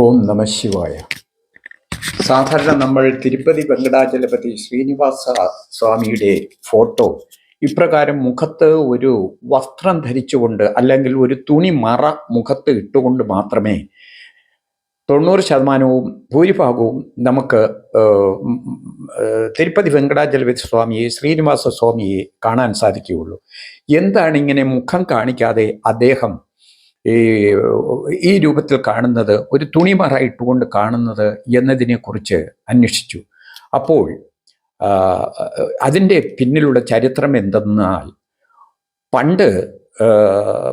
ഓം നമ ശിവായ. സാധാരണ നമ്മൾ തിരുപ്പതി വെങ്കടാചലപതി ശ്രീനിവാസ സ്വാമിയുടെ ഫോട്ടോ ഇപ്രകാരം മുഖത്ത് ഒരു വസ്ത്രം ധരിച്ചുകൊണ്ട് അല്ലെങ്കിൽ ഒരു തുണി മറ മുഖത്ത് ഇട്ടുകൊണ്ട് മാത്രമേ തൊണ്ണൂറ് ശതമാനവും ഭൂരിഭാഗവും നമുക്ക് തിരുപ്പതി വെങ്കടാചലപതി സ്വാമിയെ ശ്രീനിവാസ സ്വാമിയെ കാണാൻ സാധിക്കുകയുള്ളൂ. എന്താണ് ഇങ്ങനെ മുഖം കാണിക്കാതെ അദ്ദേഹം ഈ ഈ രൂപത്തിൽ കാണുന്നത് ഒരു തുണിമറ ഇട്ടുകൊണ്ട് കാണുന്നത് എന്നതിനെക്കുറിച്ച് അന്വേഷിച്ചു. അപ്പോൾ അതിന്റെ പിന്നിലുള്ള ചരിത്രം എന്തെന്നാൽ പണ്ട്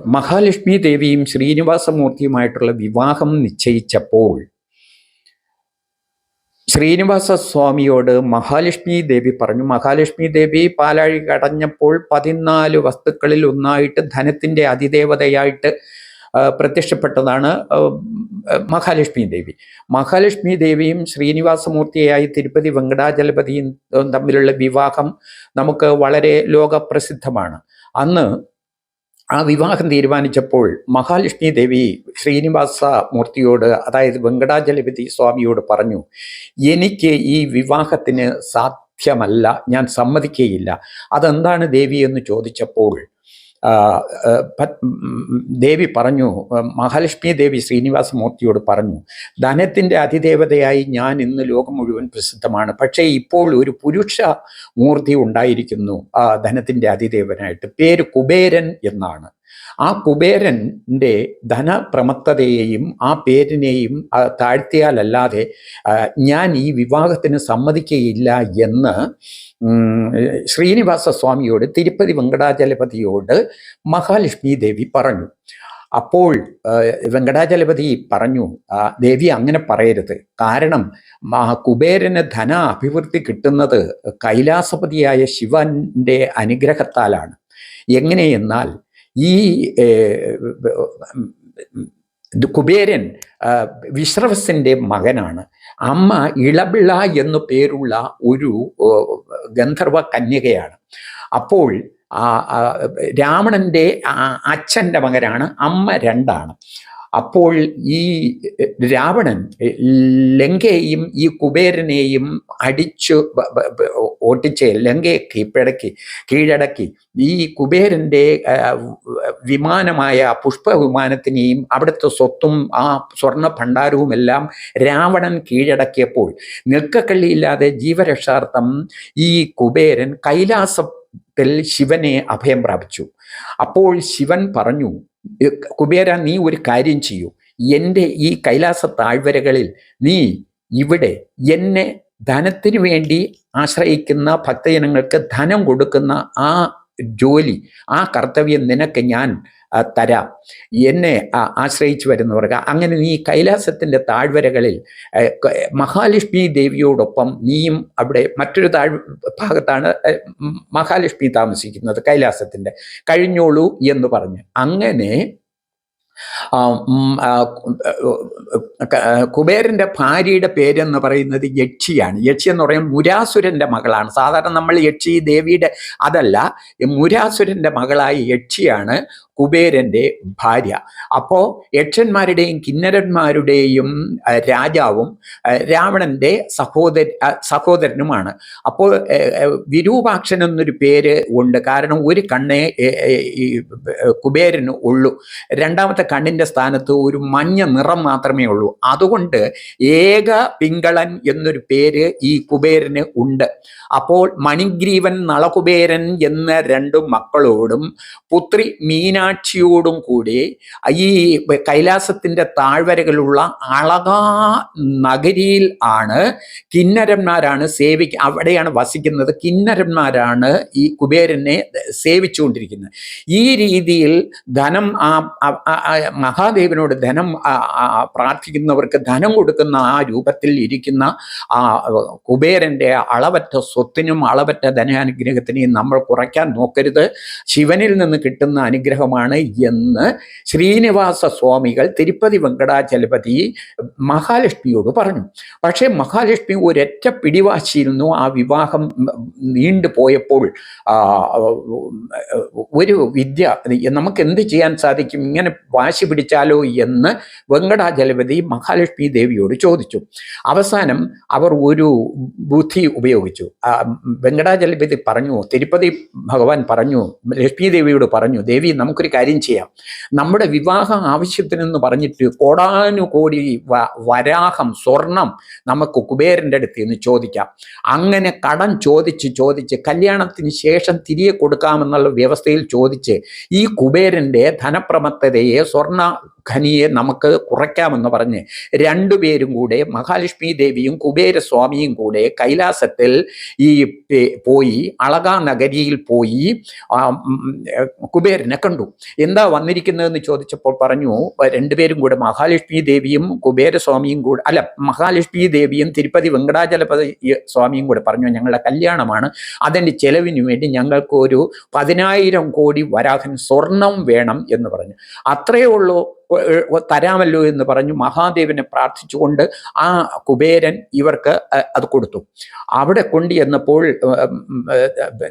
മഹാലക്ഷ്മി ദേവിയും ശ്രീനിവാസമൂർത്തിയുമായിട്ടുള്ള വിവാഹം നിശ്ചയിച്ചപ്പോൾ ശ്രീനിവാസ സ്വാമിയോട് മഹാലക്ഷ്മി ദേവി പറഞ്ഞു മഹാലക്ഷ്മി ദേവി പാലാഴി കടഞ്ഞപ്പോൾ പതിനാല് വസ്തുക്കളിൽ ഒന്നായിട്ട് ധനത്തിന്റെ അതിദേവതയായിട്ട് പ്രത്യക്ഷപ്പെട്ടതാണ് മഹാലക്ഷ്മി ദേവി. മഹാലക്ഷ്മി ദേവിയും ശ്രീനിവാസമൂർത്തിയായി തിരുപ്പതി വെങ്കടാചലപതിയും തമ്മിലുള്ള വിവാഹം നമുക്ക് വളരെ ലോകപ്രസിദ്ധമാണ്. അന്ന് ആ വിവാഹം തീരുമാനിച്ചപ്പോൾ മഹാലക്ഷ്മി ദേവി ശ്രീനിവാസ മൂർത്തിയോട് അതായത് വെങ്കടാചലപതി സ്വാമിയോട് പറഞ്ഞു എനിക്ക് ഈ വിവാഹത്തിന് സാധ്യമല്ല ഞാൻ സമ്മതിക്കുകയില്ല അതെന്താണ് ദേവി? എന്ന് ചോദിച്ചപ്പോൾ ദേവി പറഞ്ഞു മഹാലക്ഷ്മി ദേവി ശ്രീനിവാസമൂർത്തിയോട് പറഞ്ഞു ധനത്തിന്റെ അതിദേവതയായി ഞാൻ ഇന്ന് ലോകം മുഴുവൻ പ്രസിദ്ധമാണ്. പക്ഷേ ഇപ്പോൾ ഒരു പുരുഷ മൂർത്തി ഉണ്ടായിരിക്കുന്നു ആ ധനത്തിന്റെ അതിദേവനായിട്ട്. പേര് കുബേരൻ എന്നാണ്. ആ കുബേരന്റെ ധനപ്രമത്തതയെയും ആ പേരിനെയും താഴ്ത്തിയാലല്ലാതെ ഞാൻ ഈ വിവാഹത്തിന് സമ്മതിക്കുകയില്ല എന്ന് ശ്രീനിവാസ സ്വാമിയോട് തിരുപ്പതി വെങ്കടാചലപതിയോട് മഹാലക്ഷ്മി ദേവി പറഞ്ഞു. അപ്പോൾ വെങ്കടാചലപതി പറഞ്ഞു ദേവി അങ്ങനെ പറയരുത്. കാരണം കുബേരന് ധന അഭിവൃദ്ധി കിട്ടുന്നത് കൈലാസപതിയായ ശിവന്റെ അനുഗ്രഹത്താലാണ്. എങ്ങനെയെന്നാൽ ഈ കുബേരൻ വിശ്രവസിന്റെ മകനാണ്. അമ്മ ഇളബിള എന്നു പേരുള്ള ഒരു ഗന്ധർവ കന്യകയാണ്. അപ്പോൾ രാവണന്റെ അച്ഛന്റെ മകനാണ്. അമ്മ രണ്ടാണ്. അപ്പോൾ ഈ രാവണൻ ലങ്കയെയും ഈ കുബേരനെയും അടിച്ചു ഓട്ടിച്ച് ലങ്കയെ കീഴടക്കി കീഴടക്കി. ഈ കുബേരന്റെ വിമാനമായ പുഷ്പ വിമാനത്തിനെയും അവിടുത്തെ സ്വത്തും ആ സ്വർണ ഭണ്ഡാരവുമെല്ലാം രാവണൻ കീഴടക്കിയപ്പോൾ നിൽക്കക്കള്ളിയില്ലാതെ ജീവരക്ഷാർത്ഥം ഈ കുബേരൻ കൈലാസത്തിൽ ശിവനെ അഭയം പ്രാപിച്ചു. അപ്പോൾ ശിവൻ പറഞ്ഞു "ഏ, കുബേര നീ ഒരു കാര്യം ചെയ്യൂ. എന്റെ ഈ കൈലാസ താഴ്വരകളിൽ നീ ഇവിടെ എന്നെ ധനത്തിനു വേണ്ടി ആശ്രയിക്കുന്ന ഭക്തജനങ്ങൾക്ക് ധനം കൊടുക്കുന്ന ആ ജോലി ആ കർത്തവ്യം നിനക്ക് ഞാൻ തരാം. എന്നെ ആശ്രയിച്ചു വരുന്നവർക്ക് അങ്ങനെ നീ കൈലാസത്തിന്റെ താഴ്വരകളിൽ മഹാലക്ഷ്മി ദേവിയോടൊപ്പം നീയും അവിടെ മറ്റൊരു താഴ് ഭാഗത്താണ് മഹാലക്ഷ്മി താമസിക്കുന്നത് കൈലാസത്തിന്റെ കഴിഞ്ഞോളൂ എന്ന് പറഞ്ഞ്. അങ്ങനെ കുബേരന്റെ ഭാര്യയുടെ പേരെന്ന് പറയുന്നത് യക്ഷിയാണ്. യക്ഷി എന്ന് പറയുന്നത് മുരാസുരന്റെ മകളാണ്. സാധാരണ നമ്മൾ യക്ഷി ദേവിയുടെ അതല്ല മുരാസുരന്റെ മകളായ യക്ഷിയാണ് കുബേരന്റെ ഭാര്യ. അപ്പോൾ യക്ഷന്മാരുടെയും കിന്നരന്മാരുടെയും രാജാവും രാവണന്റെ സഹോദര സഹോദരനുമാണ്. അപ്പോൾ വിരൂപാക്ഷൻ എന്നൊരു പേര് ഉണ്ട്. കാരണം ഒരു കണ്ണേ ഈ കുബേരന് ഉള്ളൂ. രണ്ടാമത്തെ കണ്ണിന്റെ സ്ഥാനത്ത് ഒരു മഞ്ഞ നിറം മാത്രമേ ഉള്ളൂ. അതുകൊണ്ട് ഏക പിങ്കളൻ എന്നൊരു പേര് ഈ കുബേരന് ഉണ്ട്. അപ്പോൾ മണിഗ്രീവൻ നളകുബേരൻ എന്ന രണ്ടു മക്കളോടും പുത്രി മീനാക്ഷിയോടും കൂടി ഈ കൈലാസത്തിന്റെ താഴ്വരകളുള്ള അളകാ നഗരിയിൽ ആണ് കിന്നരന്മാരാണ് സേവിക്ക അവിടെയാണ് വസിക്കുന്നത്. കിന്നരന്മാരാണ് ഈ കുബേരനെ സേവിച്ചുകൊണ്ടിരിക്കുന്നത്. ഈ രീതിയിൽ ധനം ആ മഹാദേവനോട് ധനം പ്രാർത്ഥിക്കുന്നവർക്ക് ധനം കൊടുക്കുന്ന ആ രൂപത്തിൽ ഇരിക്കുന്ന ആ കുബേരന്റെ അളവറ്റ സ്വത്തിനും അളവറ്റ ധനാനുഗ്രഹത്തിനെയും നമ്മൾ കുറയ്ക്കാൻ നോക്കരുത്. ശിവനിൽ നിന്ന് കിട്ടുന്ന അനുഗ്രഹമാണ് ദൈവമാണ് എന്ന് ശ്രീനിവാസ സ്വാമികൾ തിരുപ്പതി വെങ്കടാചലപതി മഹാലക്ഷ്മിയോട് പറഞ്ഞു. പക്ഷേ മഹാലക്ഷ്മി ഒരൊറ്റ പിടിവാശിയിരുന്നു ആ വിവാഹം നീണ്ടു പോയപ്പോൾ ഒരു വിദ്യ നമുക്ക് എന്ത് ചെയ്യാൻ സാധിക്കും? ഇങ്ങനെ വാശി പിടിച്ചാലോ എന്ന് വെങ്കടാചലപതി മഹാലക്ഷ്മി ദേവിയോട് ചോദിച്ചു. അവസാനം അവർ ഒരു ബുദ്ധി ഉപയോഗിച്ചു. വെങ്കടാചലപതി പറഞ്ഞു തിരുപ്പതി ഭഗവാൻ പറഞ്ഞു ലക്ഷ്മി ദേവിയോട് പറഞ്ഞു ദേവി നമുക്കൊരു കാര്യം ചെയ്യാം. നമ്മുടെ വിവാഹ ആവശ്യത്തിനെന്ന് പറഞ്ഞിട്ട് കോടാനുകോടി വരാഹം സ്വർണം നമുക്ക് കുബേരന്റെ അടുത്ത് നിന്ന് ചോദിക്കാം. അങ്ങനെ കടം ചോദിച്ച് ചോദിച്ച് കല്യാണത്തിന് ശേഷം തിരികെ കൊടുക്കാമെന്നുള്ള വ്യവസ്ഥയിൽ ചോദിച്ച് ഈ കുബേരന്റെ ധനപ്രമത്തതയെ സ്വർണ ഖനിയെ നമുക്ക് കുറയ്ക്കാമെന്ന് പറഞ്ഞ് രണ്ടുപേരും കൂടെ മഹാലക്ഷ്മി ദേവിയും കുബേരസ്വാമിയും കൂടെ കൈലാസത്തിൽ ഈ പോയി അളകാ നഗരിയിൽ പോയി കുബേരനെ കണ്ടു. എന്താ വന്നിരിക്കുന്നതെന്ന് ചോദിച്ചപ്പോൾ പറഞ്ഞു രണ്ടുപേരും കൂടെ മഹാലക്ഷ്മി ദേവിയും കുബേരസ്വാമിയും കൂടെ അല്ല മഹാലക്ഷ്മി ദേവിയും തിരുപ്പതി വെങ്കടാചലപതി സ്വാമിയും കൂടെ പറഞ്ഞു ഞങ്ങളുടെ കല്യാണമാണ്. അതിന്റെ ചെലവിന് വേണ്ടി ഞങ്ങൾക്ക് ഒരു പതിനായിരം കോടി വരാഹൻ സ്വർണം വേണം എന്ന് പറഞ്ഞു. അത്രയേ ഉള്ളൂ തരാമല്ലോ എന്ന് പറഞ്ഞു മഹാദേവനെ പ്രാർത്ഥിച്ചുകൊണ്ട് ആ കുബേരൻ ഇവർക്ക് അത് കൊടുത്തു. അവിടെ കൊണ്ട് ചെന്നപ്പോൾ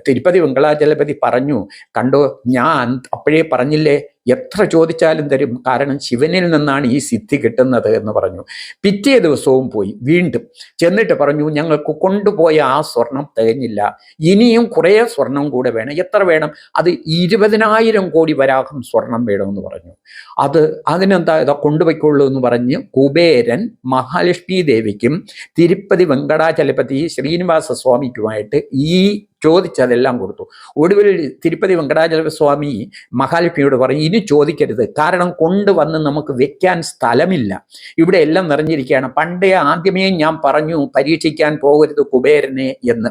തിരുപ്പതി വെങ്കടാചലപതി പറഞ്ഞു കണ്ടോ ഞാൻ അപ്പോഴേ പറഞ്ഞില്ലേ എത്ര ചോദിച്ചാലും തരും. കാരണം ശിവനിൽ നിന്നാണ് ഈ സിദ്ധി കിട്ടുന്നത് എന്ന് പറഞ്ഞു. പിറ്റേ ദിവസവും പോയി വീണ്ടും ചെന്നിട്ട് പറഞ്ഞു ഞങ്ങൾക്ക് കൊണ്ടുപോയ ആ സ്വർണം തികഞ്ഞില്ല. ഇനിയും കുറേ സ്വർണം കൂടെ വേണം. എത്ര വേണം? അത് ഇരുപതിനായിരം കോടി വരാഹം സ്വർണം വേണമെന്ന് പറഞ്ഞു. അത് അതിനെന്താ ഇതാ കൊണ്ടുപോയിക്കൊള്ളൂ എന്ന് പറഞ്ഞ് കുബേരൻ മഹാലക്ഷ്മി ദേവിക്കും തിരുപ്പതി വെങ്കടാചലപതി ശ്രീനിവാസ സ്വാമിക്കുമായിട്ട് ഈ ചോദിച്ചതെല്ലാം കൊടുത്തു. ഒടുവിൽ തിരുപ്പതി വെങ്കടാചല സ്വാമി മഹാലക്ഷ്മിയോട് പറഞ്ഞു ഇനി ചോദിക്കരുത്. കാരണം കൊണ്ടുവന്ന് നമുക്ക് വെക്കാൻ സ്ഥലമില്ല. ഇവിടെ എല്ലാം നിറഞ്ഞിരിക്കുകയാണ്. പണ്ടേ ആദ്യമേ ഞാൻ പറഞ്ഞു പരീക്ഷിക്കാൻ പോകരുത് കുബേരനെ എന്ന്.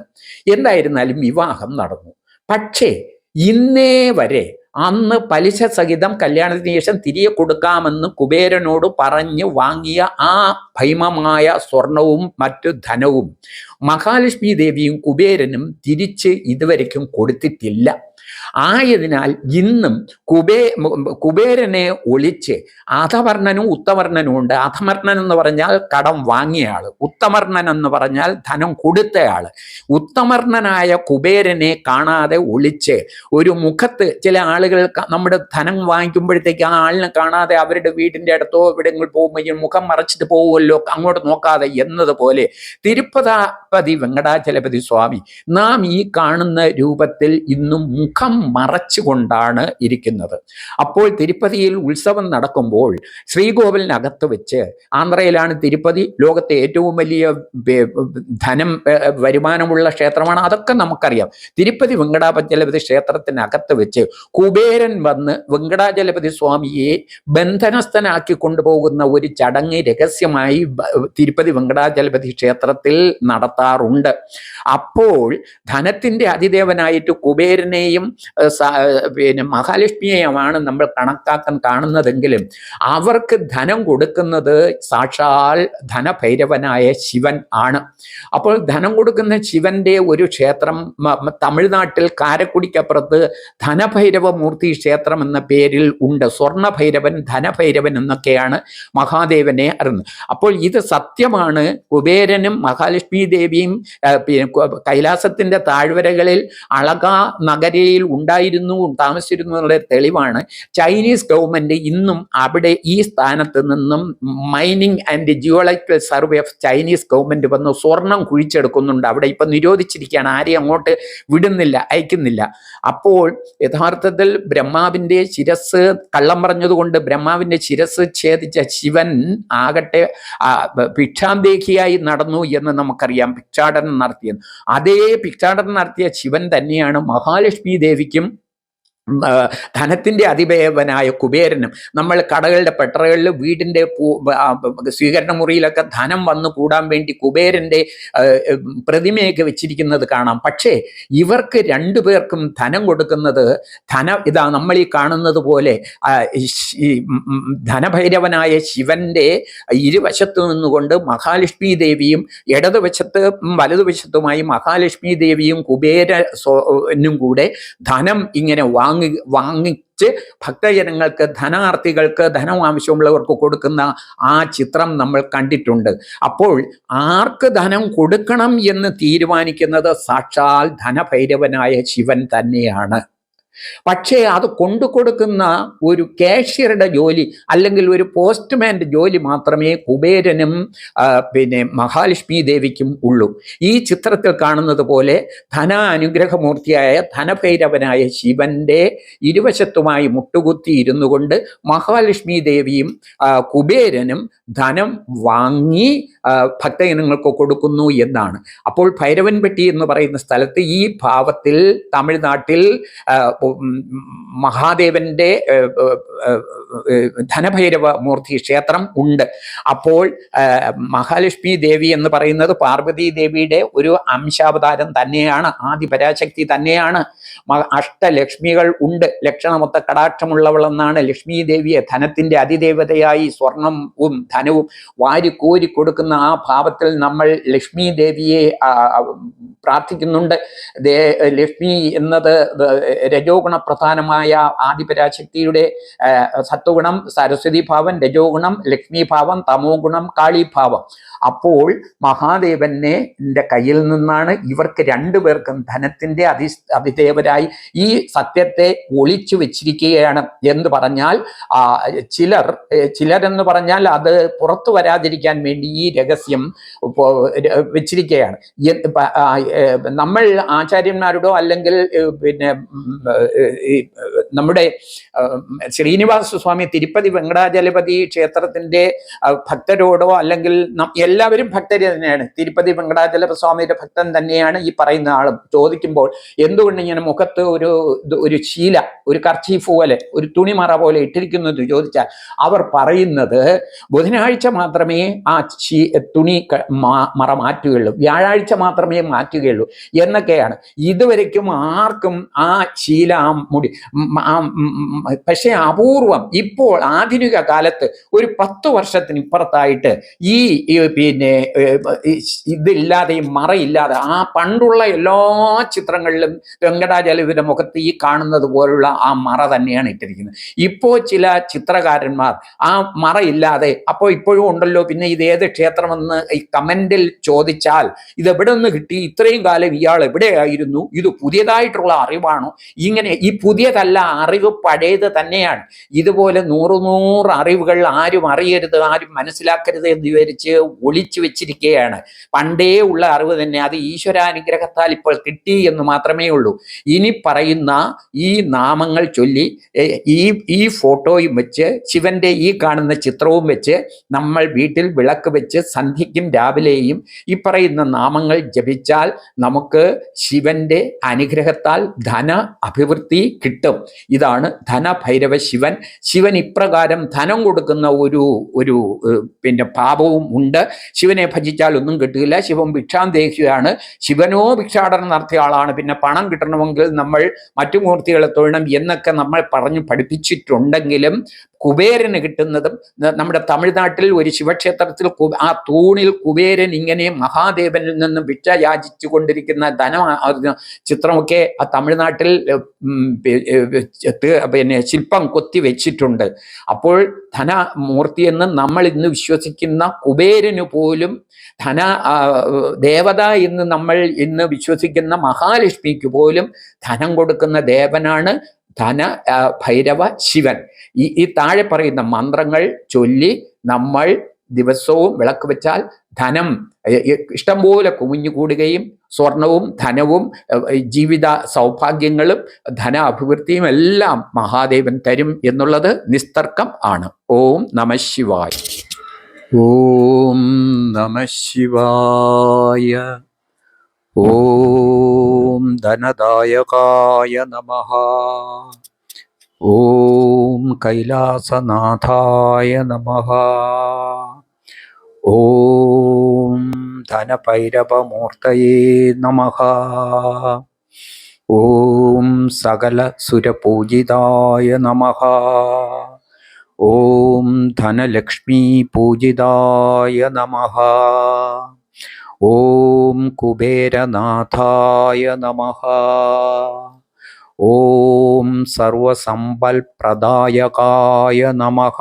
എന്തായിരുന്നാലും വിവാഹം നടന്നു. പക്ഷേ ഇന്നേ വരെ അന്ന് പലിശ സഹിതം കല്യാണത്തിന് ശേഷം തിരികെ കൊടുക്കാമെന്ന് കുബേരനോട് പറഞ്ഞ് വാങ്ങിയ ആ ഭൈമമായ സ്വർണവും മറ്റു ധനവും മഹാലക്ഷ്മി ദേവിയും കുബേരനും തിരിച്ച് ഇതുവരയ്ക്കും കൊടുത്തിട്ടില്ല. ആയതിനാൽ ഇന്നും കുബേ കുബേരനെ ഒളിച്ച് അധവർണനും ഉത്തവർണനും ഉണ്ട്. അധമർണൻ എന്ന് പറഞ്ഞാൽ കടം വാങ്ങിയ ആൾ. ഉത്തമർണൻ എന്ന് പറഞ്ഞാൽ ധനം കൊടുത്ത ആൾ ഉത്തമർണനായ കുബേരനെ കാണാതെ ഒളിച്ച് ഒരു മുഖത്ത് ചില ആളുകൾ നമ്മുടെ ധനം വാങ്ങിക്കുമ്പോഴത്തേക്ക് ആ ആളിനെ കാണാതെ അവരുടെ വീടിന്റെ അടുത്തോ എവിടെയെങ്കിലും പോകുമ്പോൾ മുഖം മറച്ചിട്ട് പോകുമല്ലോ അങ്ങോട്ട് നോക്കാതെ എന്നതുപോലെ തിരുപ്പതാപതി വെങ്കടാചലപതി സ്വാമി. നാം ഈ കാണുന്ന രൂപത്തിൽ ഇന്നും മുഖം മറച്ചുകൊണ്ടാണ് ഇരിക്കുന്നത്. അപ്പോൾ തിരുപ്പതിയിൽ ഉത്സവം നടക്കുമ്പോൾ ശ്രീകോവിലിനകത്ത് വെച്ച് ആന്ധ്രയിലാണ് തിരുപ്പതി ലോകത്തെ ഏറ്റവും വലിയ ധനം വരുമാനമുള്ള ക്ഷേത്രമാണ്. അതൊക്കെ നമുക്കറിയാം. തിരുപ്പതി വെങ്കടാചലപതി ക്ഷേത്രത്തിനകത്ത് വെച്ച് കുബേരൻ വന്ന് വെങ്കടാചലപതി സ്വാമിയെ ബന്ധനസ്ഥനാക്കി കൊണ്ടുപോകുന്ന ഒരു ചടങ്ങ് രഹസ്യമായി തിരുപ്പതി വെങ്കടാചലപതി ക്ഷേത്രത്തിൽ നടത്താറുണ്ട്. അപ്പോൾ ധനത്തിന്റെ അതിദേവനായിട്ട് കുബേരനെയും ഏഹ്, പിന്നെ മഹാലക്ഷ്മിയെയുമാണ് നമ്മൾ കണക്കാക്കാൻ കാണുന്നതെങ്കിലും അവർക്ക് ധനം കൊടുക്കുന്നത് സാക്ഷാൽ ധനഭൈരവനായ ശിവൻ ആണ്. അപ്പോൾ ധനം കൊടുക്കുന്ന ശിവന്റെ ഒരു ക്ഷേത്രം തമിഴ്നാട്ടിൽ കാരക്കുടിക്കപ്പുറത്ത് ധനഭൈരവമൂർത്തി ക്ഷേത്രം എന്ന പേരിൽ ഉണ്ട്. സ്വർണഭൈരവൻ ധനഭൈരവൻ എന്നൊക്കെയാണ് മഹാദേവനെ അറിയുന്നത്. അപ്പോൾ ഇത് സത്യമാണ്. കുബേരനും മഹാലക്ഷ്മി ദേവിയും കൈലാസത്തിന്റെ താഴ്വരകളിൽ അളക നഗരയിൽ ഉണ്ടായിരുന്നു താമസിച്ചിരുന്നു എന്നുള്ള തെളിവാണ്. ചൈനീസ് ഗവൺമെന്റ് ഇന്നും അവിടെ ഈ സ്ഥാനത്ത് നിന്നും mining and geological survey of Chinese government വന്ന് സ്വർണം കുഴിച്ചെടുക്കുന്നുണ്ട്. അവിടെ ഇപ്പൊ നിരോധിച്ചിരിക്കുകയാണ്. ആരെയും അങ്ങോട്ട് വിടുന്നില്ല അയക്കുന്നില്ല. അപ്പോൾ യഥാർത്ഥത്തിൽ ബ്രഹ്മാവിന്റെ ശിരസ് കള്ളം പറഞ്ഞതുകൊണ്ട് ബ്രഹ്മാവിന്റെ ശിരസ് ഛേദിച്ച ശിവൻ ആകട്ടെ ഭിക്ഷാന്തേഖിയായി നടന്നു എന്ന് നമുക്കറിയാം. ഭിക്ഷാടനം നടത്തിയത് അതേ ഭിക്ഷാടനം നടത്തിയ ശിവൻ തന്നെയാണ് മഹാലക്ഷ്മി ദേവിക്കും ഉം, അതിവേവനായ കുബേരനും നമ്മൾ കടകളുടെ പെട്ടറകളിൽ വീടിന്റെ സ്വീകരണ മുറിയിലൊക്കെ ധനം വന്നു കൂടാൻ വേണ്ടി കുബേരന്റെ പ്രതിമയൊക്കെ വെച്ചിരിക്കുന്നത് കാണാം. പക്ഷേ ഇവർക്ക് രണ്ടുപേർക്കും ധനം കൊടുക്കുന്നത് ധന ഇതാ നമ്മൾ ഈ കാണുന്നത് പോലെ ധനഭൈരവനായ ശിവന്റെ ഇരുവശത്തു നിന്നുകൊണ്ട് മഹാലക്ഷ്മി ദേവിയും ഇടതുവശത്ത് വലതുവശത്തുമായി മഹാലക്ഷ്മി ദേവിയും കുബേരനും കൂടെ ധനം ഇങ്ങനെ വാങ്ങി വാങ്ങി വാങ്ങിച്ച് ഭക്തജനങ്ങൾക്ക് ധനാർത്ഥികൾക്ക് ധനം ആവശ്യമുള്ളവർക്ക് കൊടുക്കുന്ന ആ ചിത്രം നമ്മൾ കണ്ടിട്ടുണ്ട്. അപ്പോൾ ആർക്ക് ധനം കൊടുക്കണം എന്ന് തീരുമാനിക്കുന്നത് സാക്ഷാൽ ധനഭൈരവനായ ശിവൻ തന്നെയാണ്. പക്ഷേ അത് കൊണ്ടു കൊടുക്കുന്ന ഒരു കാഷ്യറുടെ ജോലി അല്ലെങ്കിൽ ഒരു പോസ്റ്റ്മാന്റെ ജോലി മാത്രമേ കുബേരനും പിന്നെ മഹാലക്ഷ്മി ദേവിക്കും ഉള്ളൂ. ഈ ചിത്രത്തിൽ കാണുന്നത് പോലെ ധന അനുഗ്രഹമൂർത്തിയായ ധനഭൈരവനായ ശിവന്റെ ഇരുവശത്തുമായി മുട്ടുകുത്തി ഇരുന്നു കൊണ്ട് മഹാലക്ഷ്മി ദേവിയും കുബേരനും ധനം വാങ്ങി ഭക്തജനങ്ങൾക്ക് കൊടുക്കുന്നു എന്നാണ്. അപ്പോൾ ഭൈരവൻപെട്ടി എന്ന് പറയുന്ന സ്ഥലത്ത് ഈ ഭാവത്തിൽ തമിഴ്നാട്ടിൽ മഹാദേവന്റെ ധനഭൈരവ മൂർത്തി ക്ഷേത്രം ഉണ്ട്. അപ്പോൾ മഹാലക്ഷ്മി ദേവി എന്ന് പറയുന്നത് പാർവതി ദേവിയുടെ ഒരു അംശാവതാരം തന്നെയാണ് ആദിപരാശക്തി തന്നെയാണ്. മ- അഷ്ടലക്ഷ്മികൾ ഉണ്ട്. ലക്ഷണമൊത്ത കടാക്ഷമുള്ളവളെന്നാണ് ലക്ഷ്മി ദേവിയെ ധനത്തിന്റെ അതിദേവതയായി സ്വർണവും ധനവും വാരിക്കോരി കൊടുക്കുന്ന ആ ഭാവത്തിൽ നമ്മൾ ലക്ഷ്മി ദേവിയെ പ്രാർത്ഥിക്കുന്നുണ്ട്. ലക്ഷ്മി എന്നത് രജോഗുണ പ്രധാനമായ ആദിപരാശക്തിയുടെ സത്വഗുണം സരസ്വതി ഭാവം രജോഗുണം ലക്ഷ്മി ഭാവം തമോ ഗുണം കാളിഭാവം അപ്പോൾ മഹാദേവനെ കയ്യിൽ നിന്നാണ് ഇവർക്ക് രണ്ടുപേർക്കും ധനത്തിന്റെ അതി അതിദേവരായി ഈ സത്യത്തെ ഒളിച്ചു വെച്ചിരിക്കുകയാണ് എന്ന് പറഞ്ഞാൽ ചിലർ ചിലരെന്ന് പറഞ്ഞാൽ അത് പുറത്തു വരാതിരിക്കാൻ വേണ്ടി ഈ രഹസ്യം വെച്ചിരിക്കുകയാണ്. നമ്മൾ ആചാര്യന്മാരുടോ അല്ലെങ്കിൽ പിന്നെ ഈ, നമ്മുടെ ശ്രീനിവാസ സ്വാമി തിരുപ്പതി വെങ്കടാചലപതി ക്ഷേത്രത്തിന്റെ ഭക്തരോടോ അല്ലെങ്കിൽ എല്ലാവരും ഭക്തർ തന്നെയാണ്. തിരുപ്പതി വെങ്കടാചലപ സ്വാമിയുടെ ഭക്തൻ തന്നെയാണ് ഈ പറയുന്ന ആളും. ചോദിക്കുമ്പോൾ എന്തുകൊണ്ട് ഇങ്ങനെ മുഖത്ത് ഒരു ഒരു ശീല ഒരു കർച്ചീഫ് പോലെ ഒരു തുണിമറ പോലെ ഇട്ടിരിക്കുന്നത് ചോദിച്ചാൽ അവർ പറയുന്നത് ബുധനാഴ്ച മാത്രമേ ആ തുണി മറ മാറ്റുകയുള്ളൂ. വ്യാഴാഴ്ച മാത്രമേ മാറ്റുകയുള്ളൂ എന്നൊക്കെയാണ്. ഇതുവരയ്ക്കും ആർക്കും ആ ശീല ആ മുടി ആ, പക്ഷേ അപൂർവം ഇപ്പോൾ ആധുനിക കാലത്ത് ഒരു പത്ത് വർഷത്തിന് ഇപ്പുറത്തായിട്ട് ഈ പിന്നെ ഇതില്ലാതെ ഈ മറയില്ലാതെ ആ പണ്ടുള്ള എല്ലാ ചിത്രങ്ങളിലും വെങ്കടാചലവിന്റെ മുഖത്ത് ഈ കാണുന്നത് പോലുള്ള ആ മറ തന്നെയാണ് ഇട്ടിരിക്കുന്നത്. ഇപ്പോൾ ചില ചിത്രകാരന്മാർ ആ മറയില്ലാതെ അപ്പോൾ ഇപ്പോഴും ഉണ്ടല്ലോ പിന്നെ ഇത് ഏത് ക്ഷേത്രമെന്ന് ഈ കമന്റിൽ ചോദിച്ചാൽ ഇത് എവിടെ നിന്ന് കിട്ടി? ഇത്രയും കാലം ഇയാൾ എവിടെയായിരുന്നു? ഇത് പുതിയതായിട്ടുള്ള അറിവാണോ? ഇങ്ങനെ ഈ പുതിയതല്ല അറിവ് പഴയത് തന്നെയാണ്. ഇതുപോലെ നൂറ് നൂറ് അറിവുകൾ ആരും അറിയരുത് ആരും മനസ്സിലാക്കരുത് എന്ന് വിവരിച്ച് ഒളിച്ചു വെച്ചിരിക്കുകയാണ്. പണ്ടേ ഉള്ള അറിവ് തന്നെ അത് ഈശ്വരാനുഗ്രഹത്താൽ ഇപ്പോൾ കിട്ടി എന്ന് മാത്രമേ ഉള്ളൂ. ഇനി പറയുന്ന ഈ നാമങ്ങൾ ചൊല്ലി ഈ ഈ ഫോട്ടോയും വെച്ച് ശിവന്റെ ഈ കാണുന്ന ചിത്രവും വെച്ച് നമ്മൾ വീട്ടിൽ വിളക്ക് വെച്ച് സന്ധിക്കും രാവിലെയും ഈ പറയുന്ന നാമങ്ങൾ ജപിച്ചാൽ നമുക്ക് ശിവന്റെ അനുഗ്രഹത്താൽ ധന അഭിവൃദ്ധി കിട്ടും. ഇതാണ് ധനഭൈരവ ശിവൻ. ശിവൻ ഇപ്രകാരം ധനം കൊടുക്കുന്ന ഒരു ഒരു പിന്നെ പാപവും ഉണ്ട്. ശിവനെ ഭജിച്ചാൽ ഒന്നും കിട്ടില്ല. ശിവൻ ഭിക്ഷാന്തേഹിയാണ് ശിവനോ ഭിക്ഷാടനം നടത്തിയ ആളാണ്. പിന്നെ പണം കിട്ടണമെങ്കിൽ നമ്മൾ മറ്റു മൂർത്തികളെ തൊഴണം എന്നൊക്കെ നമ്മൾ പറഞ്ഞു പഠിപ്പിച്ചിട്ടുണ്ടെങ്കിലും കുബേരന് കിട്ടുന്നതും നമ്മുടെ തമിഴ്നാട്ടിൽ ഒരു ശിവക്ഷേത്രത്തിൽ ആ തൂണിൽ കുബേരൻ ഇങ്ങനെ മഹാദേവനിൽ നിന്ന് ഭിക്ഷ യാചിച്ചു കൊണ്ടിരിക്കുന്ന ധനം ചിത്രമൊക്കെ ആ തമിഴ്നാട്ടിൽ പിന്നെ ശില്പം കൊത്തി വെച്ചിട്ടുണ്ട്. അപ്പോൾ ധനമൂർത്തി എന്ന് നമ്മൾ ഇന്ന് വിശ്വസിക്കുന്ന കുബേരന് പോലും ധന ദേവത എന്ന് നമ്മൾ ഇന്ന് വിശ്വസിക്കുന്ന മഹാലക്ഷ്മിക്ക് പോലും ധനം കൊടുക്കുന്ന ദേവനാണ് ധന ഭൈരവ ശിവൻ. ഈ ഈ താഴെ പറയുന്ന മന്ത്രങ്ങൾ ചൊല്ലി നമ്മൾ ദിവസവും വിളക്ക് വെച്ചാൽ ധനം ഇഷ്ടംപോലെ കുമിഞ്ഞുകൂടുകയും സ്വർണവും ധനവും ജീവിത സൗഭാഗ്യങ്ങളും ധന അഭിവൃദ്ധിയും എല്ലാം മഹാദേവൻ തരും എന്നുള്ളത് നിസ്തർക്കം ആണ്. ഓം നമ ശിവായ. ഓം നമ ശിവായ. ഓം ധനദായകായ നമ. ഓം കൈലാസനാഥായ നമ. ഓം ധനഭൈരവമൂർത്തയേ നമ. ഓം സകല സുരപൂജിതായ നമ. ഓം ധനലക്ഷ്മീ പൂജിതായ നമ. ഓം കുബേരനാഥായ നമ. ഓം സർവസമ്പൽപ്രദായകായ നമഃ.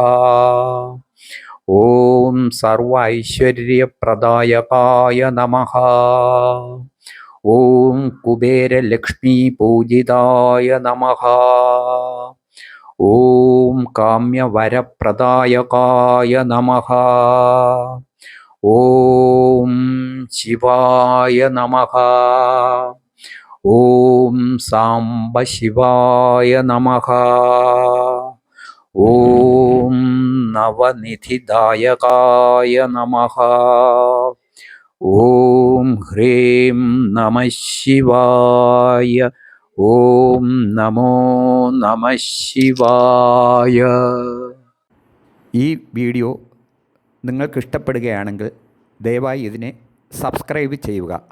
ഓം സർവ ഐശ്വര്യപ്രദായകായ നമഃ. ഓം കുബേരലക്ഷ്മി പൂജിതായ നമഃ. ഓം കാമ്യവരപ്രദായകായ നമഃ. ഓം ശിവായ നമഃ. ഓം സാംബ ശിവായ നമഃ. ഓം നവനിധിദായകായ നമഃ. ഓം ഹ്രീം നമ ശിവായ. ഓം നമോ നമ ശിവായ. ഈ വീഡിയോ നിങ്ങൾക്ക് ഇഷ്ടപ്പെടുകയാണെങ്കിൽ ദയവായി ഇതിനെ സബ്സ്ക്രൈബ് ചെയ്യുക.